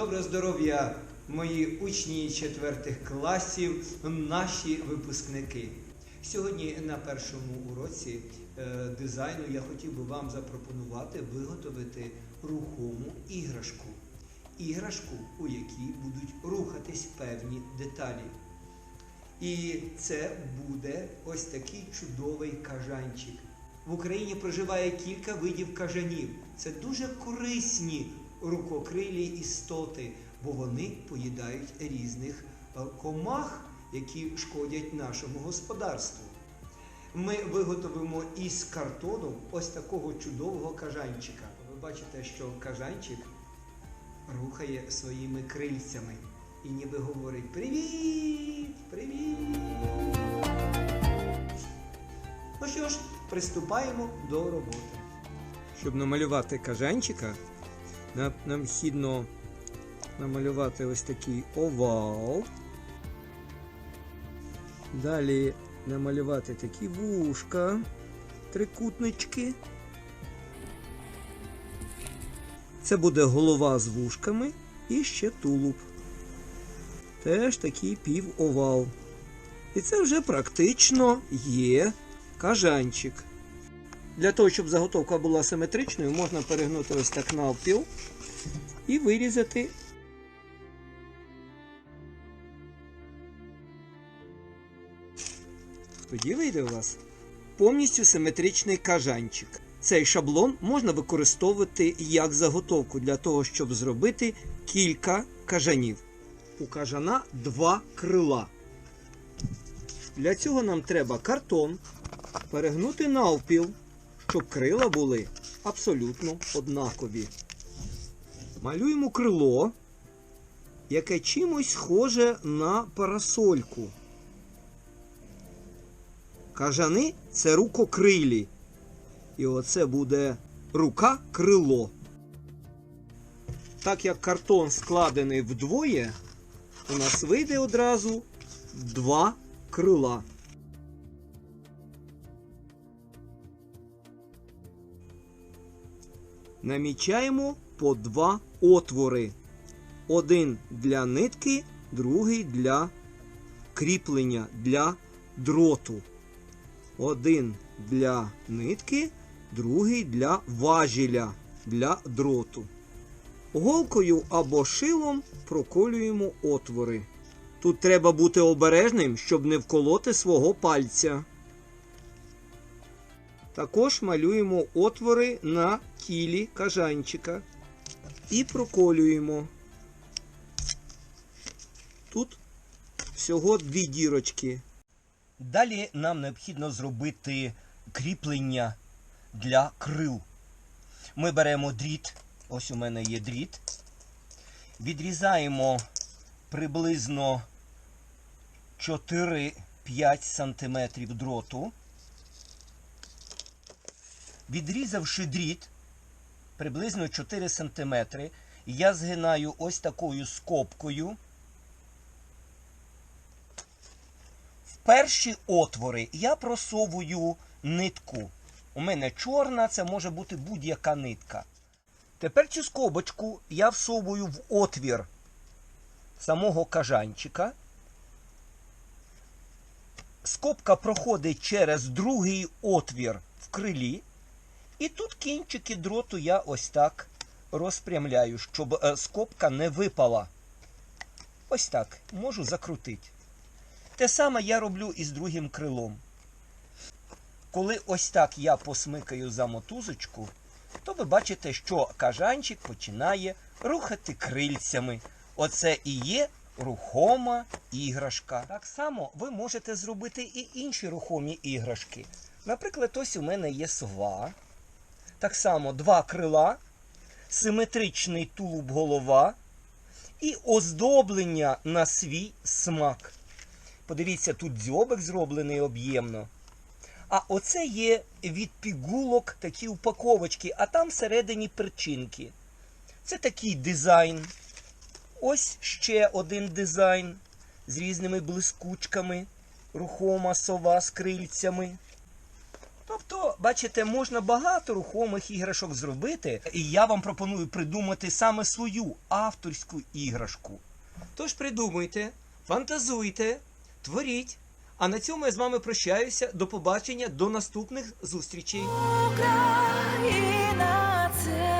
Доброго здоров'я, мої учні четвертих класів, наші випускники. Сьогодні на першому уроці е, дизайну я хотів би вам запропонувати виготовити рухому іграшку. Іграшку, у якій будуть рухатись певні деталі. І це буде ось такий чудовий кажанчик. В Україні проживає кілька видів кажанів. Це дуже корисні рукокрилі істоти, бо вони поїдають різних е, комах, які шкодять нашому господарству. Ми виготовимо із картону ось такого чудового кажанчика. Ви бачите, що кажанчик рухає своїми крильцями і ніби говорить Привіт! Привіт! Ну що ж, приступаємо до роботи. Щоб намалювати кажанчика, нам необхідно намалювати ось такий овал. Далі намалювати такі вушка, трикутнички. Це буде голова з вушками і ще тулуб. Теж такий півовал. І це вже практично є кажанчик. Для того, щоб заготовка була симетричною, можна перегнути ось так навпіл і вирізати. Тоді вийде у вас повністю симетричний кажанчик. Цей шаблон можна використовувати як заготовку для того, щоб зробити кілька кажанів. У кажана два крила. Для цього нам треба картон перегнути навпіл, щоб крила були абсолютно однакові. Малюємо крило, яке чимось схоже на парасольку. Кажани це рукокрилі. І оце буде рука-крило. Так як картон складений вдвоє, у нас вийде одразу два крила. Намічаємо по два отвори. Один для нитки, другий для кріплення для дроту. Один для нитки, другий для важіля для дроту. Голкою або шилом проколюємо отвори. Тут треба бути обережним, щоб не вколоти свого пальця. Також малюємо отвори на тілі кажанчика і проколюємо. Тут всього дві дірочки. Далі нам необхідно зробити кріплення для крил. Ми беремо дріт, ось у мене є дріт, відрізаємо приблизно 4-5 см дроту. Відрізавши дріт приблизно 4 см, я згинаю ось такою скобкою. В перші отвори я просовую нитку. У мене чорна, це може бути будь-яка нитка. Тепер цю скобочку я всовую в отвір самого кажанчика. Скобка проходить через другий отвір в крилі. І тут кінчики дроту я ось так розпрямляю, щоб е, скобка не випала. Ось так можу закрутити. Те саме я роблю і з другим крилом. Коли ось так я посмикаю за мотузочку, то ви бачите, що кажанчик починає рухати крильцями. Оце і є рухома іграшка. Так само ви можете зробити і інші рухомі іграшки. Наприклад, ось у мене є сова. Так само два крила, симетричний тулуб голова і оздоблення на свій смак. Подивіться, тут дзьобик зроблений об'ємно. А оце є від пігулок такі упаковочки, а там всередині причинки. Це такий дизайн. Ось ще один дизайн з різними блискучками, рухома сова з крильцями. Бачите, можна багато рухомих іграшок зробити, і я вам пропоную придумати саме свою авторську іграшку. Тож придумуйте, фантазуйте, творіть. А на цьому я з вами прощаюся. До побачення, до наступних зустрічей. Україна це